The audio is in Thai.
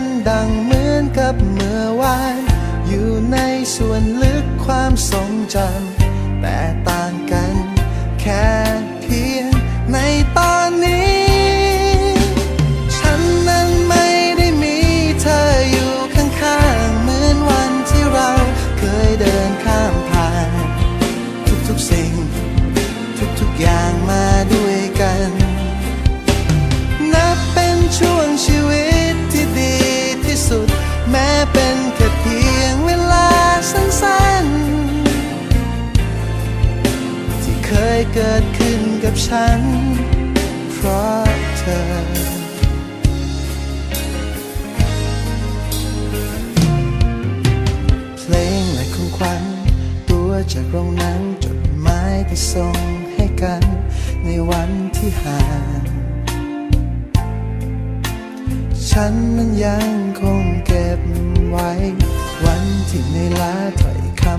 น ส่วนลึกความทรงจำแต่ เคยเกิดขึ้นกับฉัน เพราะเธอ เพลงและของขวัญตัวจากโรงนังจดหมายที่ส่งให้กัน ในวันที่ห่างฉันนั้นยังคงเก็บไว้ วันที่ในลา